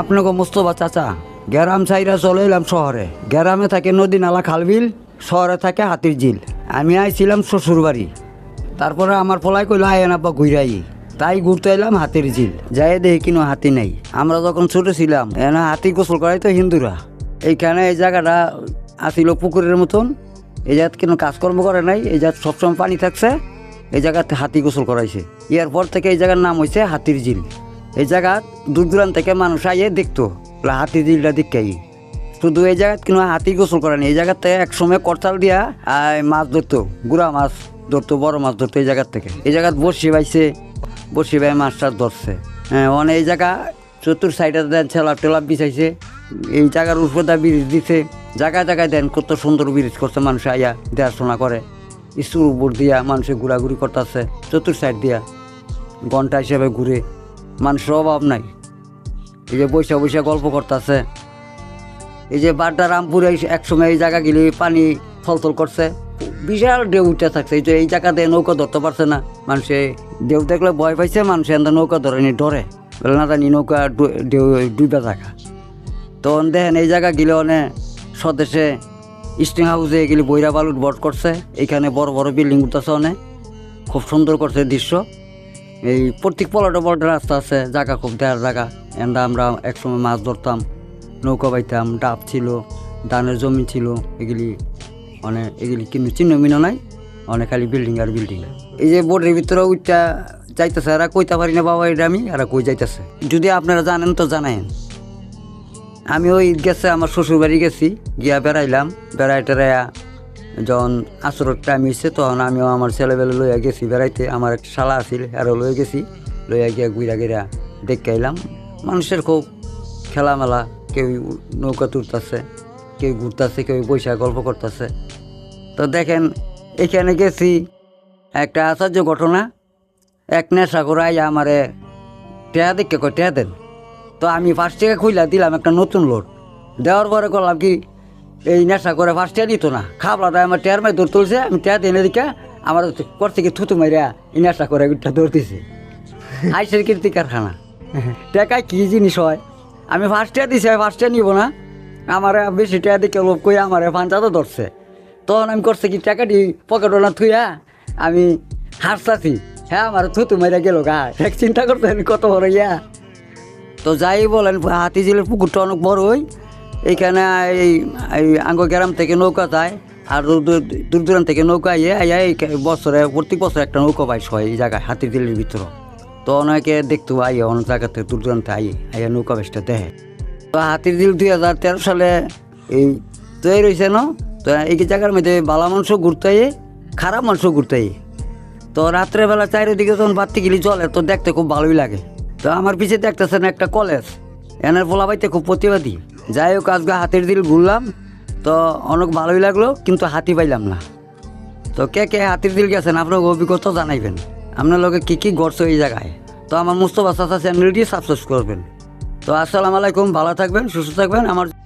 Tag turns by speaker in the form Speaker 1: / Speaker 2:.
Speaker 1: আপনাকে মোস্তফা চাচা, গ্রাম সাইরা চলে এলাম শহরে। গ্রামে থাকে নদী নালা, খালবিল, শহরে থাকে হাতির ঝিল। আমি আইছিলাম শ্বশুর বাড়ি তারপরে আমার পলাই কইলো, আয় না বা ঘুরাই। তাই ঘুরতে এলাম হাতির ঝিল। যাই দেখি কিনো হাতি নাই। আমরা যখন ছোট ছিলাম, এনা হাতি গোসল করাই তো হিন্দুরা। এইখানে এই জায়গাটা আসিল পুকুরের মতন। এই জায়গাত কোনো কাজকর্ম করে নাই। এই জায়গাত সবসময় পানি থাকছে। এই জায়গাতে হাতি গোসল করাইছে। ইয়ার পর থেকে এই জায়গার নাম হয়েছে হাতির ঝিল। এই জায়গা দূর দূরান্ত থেকে মানুষ আইয়ে দেখতো হাতি ঝিলটা দেখাই শুধু এই জায়গাত কিন্তু হাতি গোসল করে এই জায়গাতে এক সময় করতাল দিয়া মাছ ধরতো, গুড়া মাছ ধরতো, বড় মাছ ধরতো এই জায়গার থেকে। এই জায়গাত বসি বাইছে বসি বাই মাছ টাছ ধরছে। হ্যাঁ অনেক এই জায়গা চতুর সাইডে দেন ছেলা টেলা বিছাইছে, এই জায়গার উপরে ব্রিজ দিছে। জায়গায় জায়গায় দেন কত সুন্দর ব্রিজ করছে মানুষ আইয়া দেখাশোনা করে। স্কুল উপর দিয়া মানুষে ঘোরাঘুরি করতেছে, চতুর সাইড দিয়া, ঘণ্টা হিসেবে ঘুরে। মানুষের অভাব নাই। এই যে বৈশা বৈশা গল্প করতেছে। এই যে বাড্ডা রামপুরে এক সময় এই জায়গা গেলে পানি ফলতল করছে। বিশাল ঢেউ উঠে থাকছে। এই যে এই জায়গাতে নৌকা ধরতে পারছে না। মানুষে ঢেউ দেখলে ভয় পাইছে, মানুষে এত নৌকা ধরেনি ডরে বলে না জানি নৌকা ঢেউ ডুবে থাকা। তখন দেখেন এই জায়গা গেলে অনেক স্বদেশে স্টিং হাউসে গেলে বৈরা বালুর বট করছে। এখানে বড় বড় বিল্ডিং উঠতেছে অনেক খুব সুন্দর করছে দৃশ্য। এই প্রত্যেক পলটে পলটে রাস্তা আছে, জায়গা খুব দেওয়ার জায়গা। এন্দা আমরা একসময় মাছ ধরতাম, নৌকা পাইতাম ডাব ছিল, ধানের জমি ছিল, এগুলি অনেক এগুলি কিন্তু চিহ্ন মিন নাই অনেক খালি বিল্ডিং আর বিল্ডিং এই যে বোর্ডের ভিতরে উইটা যাইতেছে, এরা কইতে পারি না বাবা এটা আমি, এরা কই যাইতেছে। যদি আপনারা জানেন তো জানায়েন। আমি ওই গেছে, আমার শ্বশুর বাড়ি গেছি, গিয়া বেড়াইলাম বেড়াই টেরাইয়া যখন আসরের টাইম হয়েছে তখন আমিও আমার ছেলেবেলে লইয়া গেছি বেড়াইতে। আমার একটা শালা আছিল আরও লয়ে গেছি। লইয়া গিয়া গুইরা গিরা দেখে আইলাম, মানুষের খুব খেলামেলা, কেউ নৌকা তুলতেছে কেউ ঘুরতেছে, কেউ বৈশা গল্প করতেছে। তো দেখেন, এখানে গেছি, একটা আশ্চর্য ঘটনা। এক নেশা করে আইয়া আমারে টেয়া দেখে কয়, টেয়া দেন। তো আমি ফার্স্ট থেকে খুইলা দিলাম একটা নতুন লোড দেওয়ার পরে করলাম কি এই নেশা করে ফার্স্ট দিত না। খাবলাটা আমার টেয়ার মাই দৌড় তুলছে, আমি টেয়া দিনে দিকে আমার কর থেকে থুতু মারিয়া এই নেশা করে ওইটা দৌড়তেছে আইসের কীর্তি কারখানা। টেকায় কী জিনিস হয়? আমি ফার্স্ট টিয়া দিছি ফার্স্ট নিব না। আমার বেশি টেয়া দিকে লোভ কই আমার পাঞ্চাতো ধরছে। তখন আমি করছে কি টাকাটি পকেটওয়ালা থুইয়া আমি হাসতাছি। হ্যাঁ আমার থুতু মারিয়া গেল গা। এক চিন্তা করতেন কত বড় ইয়া। তো যাই বলেন, হাতিঝিলের পুকুরটা অনেক বড় ওই। এইখানে এই আঙ্গ গ্রাম থেকে নৌকা যায়, আর দূর, দূর- দূর দূরান্ত থেকে নৌকা আইয়ে, আইয়া এই বছরে প্রত্যেক বছর একটা নৌকা বাইশ হয় এই জায়গায় হাতিঝিলের ভিতরে। তো অনেকে দেখতো আইয়ে অনেক জায়গা থেকে দূর দূরান্তে আইয়ে, আইয়া নৌকা বাইশটা দেখে। তো হাতির দিল দুই হাজার তেরো সালে এই তৈরি হয়েছে না? তো এই জায়গার মধ্যে বালা মাংস ঘুরতে খারাপ মাংস ঘুরতে তো রাত্রেবেলা চারিদিকে যখন বাতি গেলে জলে তো দেখতে খুব ভালোই লাগে। তো আমার পিছিয়ে দেখতেছেন একটা কলেজ, এনার পোলাবাইতে খুব প্রতিবাদী। যাই হোক আজকে হাতির দিল ঘুরলাম। তো অনেক ভালোই লাগল, কিন্তু হাতি পাইলাম না। তো কে কে হাতির দিল গেছেন, আপনার অভিজ্ঞতা জানাইবেন। আপনার লোকে কী কী গড়ছে এই জায়গায়? তো আমার মুস্তফা চাচা চ্যানেলটি সাবস্ক্রাইব করবেন। তো আসসালামু আলাইকুম, ভালো থাকবেন, সুস্থ থাকবেন। আমার